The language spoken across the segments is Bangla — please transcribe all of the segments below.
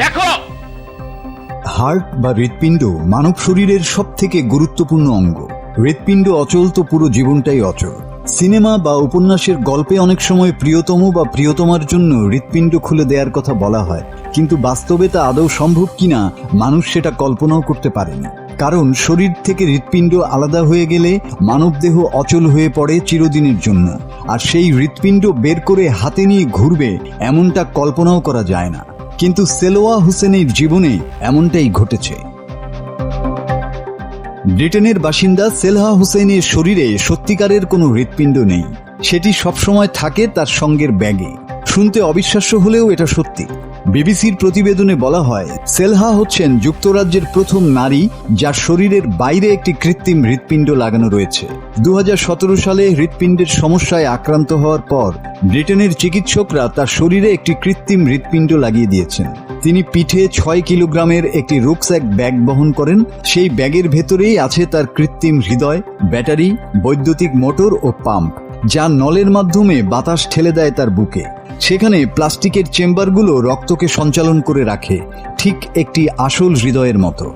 দেখো। হার্ট বা হৃৎপিণ্ড মানব শরীরের সব থেকে গুরুত্বপূর্ণ অঙ্গ। হৃৎপিণ্ড অচল তো পুরো জীবনটাই অচল। সিনেমা বা উপন্যাসের গল্পে অনেক সময় প্রিয়তম বা প্রিয়তমার জন্য হৃৎপিণ্ড খুলে দেওয়ার কথা বলা হয়, কিন্তু বাস্তবে তা আদৌ সম্ভব কিনা মানুষ সেটা কল্পনাও করতে পারেনি। কারণ শরীর থেকে হৃৎপিণ্ড আলাদা হয়ে গেলে মানবদেহ অচল হয়ে পড়ে চিরদিনের জন্য, আর সেই হৃৎপিণ্ড বের করে হাতে নিয়ে ঘুরবে এমনটা কল্পনাও করা যায় না। কিন্তু সেলোয়া হুসেনের জীবনে এমনটাই ঘটেছে। ব্রিটেনের বাসিন্দা সেলহা হুসেনের শরীরে সত্যিকারের কোনো হৃৎপিণ্ড নেই। সেটি সবসময় থাকে তার সঙ্গের ব্যাগে। শুনতে অবিশ্বাস্য হলেও এটা সত্যি। বিবিসির প্রতিবেদনে বলা হয়, সেলহা হচ্ছেন যুক্তরাজ্যের প্রথম নারী যার শরীরের বাইরে একটি কৃত্রিম হৃৎপিণ্ড লাগানো রয়েছে। দু হাজার সতেরো সালে হৃৎপিণ্ডের সমস্যায় আক্রান্ত হওয়ার পর ব্রিটেনের চিকিৎসকরা তার শরীরে একটি কৃত্রিম হৃৎপিণ্ড লাগিয়ে দিয়েছেন। তিনি পিঠে ছয় কিলোগ্রামের একটি রুকস্যাক ব্যাগ বহন করেন। সেই ব্যাগের ভেতরেই আছে তার কৃত্রিম হৃদয়, ব্যাটারি, বৈদ্যুতিক মোটর ও পাম্প, যা নলের মাধ্যমে বাতাস ঠেলে দেয় তার বুকে। সেখানে প্লাস্টিকের চেম্বারগুলো রক্তকে সঞ্চালন করে রাখে, ঠিক একটি আসল হৃদয়ের মতো।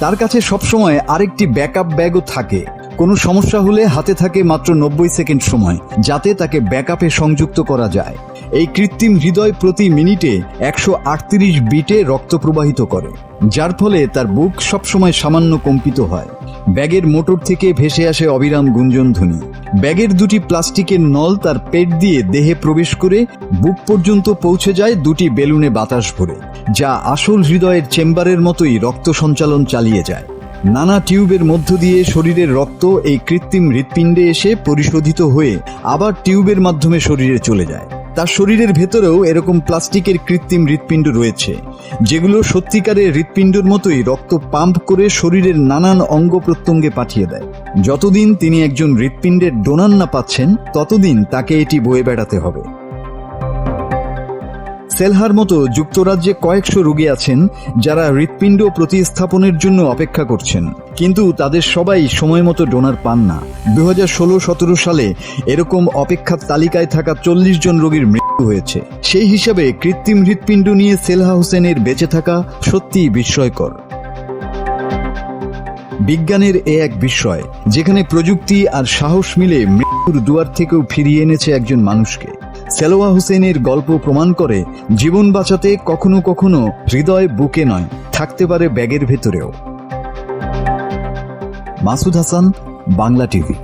তার কাছে সবসময় আরেকটি ব্যাকআপ ব্যাগও থাকে কোনো সমস্যা হলে হাতে থাকে মাত্র নব্বই সেকেন্ড সময়, যাতে তাকে ব্যাকআপে সংযুক্ত করা যায়। এই কৃত্রিম হৃদয় প্রতি মিনিটে একশো আটত্রিশ বিটে রক্ত প্রবাহিত করে, যার ফলে তার বুক সবসময় সামান্য কম্পিত হয়। ব্যাগের মোটর থেকে ভেসে আসে অবিরাম গুঞ্জন ধ্বনি। ব্যাগের দুটি প্লাস্টিকের নল তার পেট দিয়ে দেহে প্রবেশ করে বুক পর্যন্ত পৌঁছে যায় দুটি বেলুনে বাতাস ভরে, যা আসল হৃদয়ের চেম্বারের মতোই রক্ত সঞ্চালন চালিয়ে যায়। নানা টিউবের মধ্য দিয়ে শরীরের রক্ত এই কৃত্রিম হৃৎপিণ্ডে এসে পরিশোধিত হয়ে আবার টিউবের মাধ্যমে শরীরে চলে যায়। তার শরীরের ভেতরেও এরকম প্লাস্টিকের কৃত্রিম হৃৎপিণ্ড রয়েছে, যেগুলো সত্যিকারের হৃৎপিণ্ডের মতোই রক্ত পাম্প করে শরীরের নানান অঙ্গ প্রত্যঙ্গে পাঠিয়ে দেয়। যতদিন তিনি একজন হৃৎপিণ্ডের ডোনার না পাচ্ছেন, ততদিন তাকে এটি বয়ে বেড়াতে হবে। সেলহার মতো যুক্তরাজ্যে কয়েকশো রোগী আছেন যারা হৃৎপিণ্ড প্রতিস্থাপনের জন্য অপেক্ষা করছেন। কিন্তু তাদের সবাই সময় মতো ডোনার পান না। দু হাজার ষোলো সতেরো সালে এরকম অপেক্ষার তালিকায় থাকা চল্লিশ জন রোগীর মৃত্যু হয়েছে। সেই হিসাবে কৃত্রিম হৃৎপিণ্ড নিয়ে সেলহা হোসেনের বেঁচে থাকা সত্যিই বিস্ময়কর। বিজ্ঞানের এ এক বিস্ময়, যেখানে প্রযুক্তি আর সাহস মিলে মৃত্যুর দুয়ার থেকেও ফিরিয়ে এনেছে একজন মানুষকে। সেলোয়া হোসেনের গল্প প্রমাণ করে জীবন বাঁচাতে কখনো কখনো হৃদয় বুকে নয়, থাকতে পারে ব্যাগের ভেতরেও। মাসুদ হাসান, বাংলা টিভি।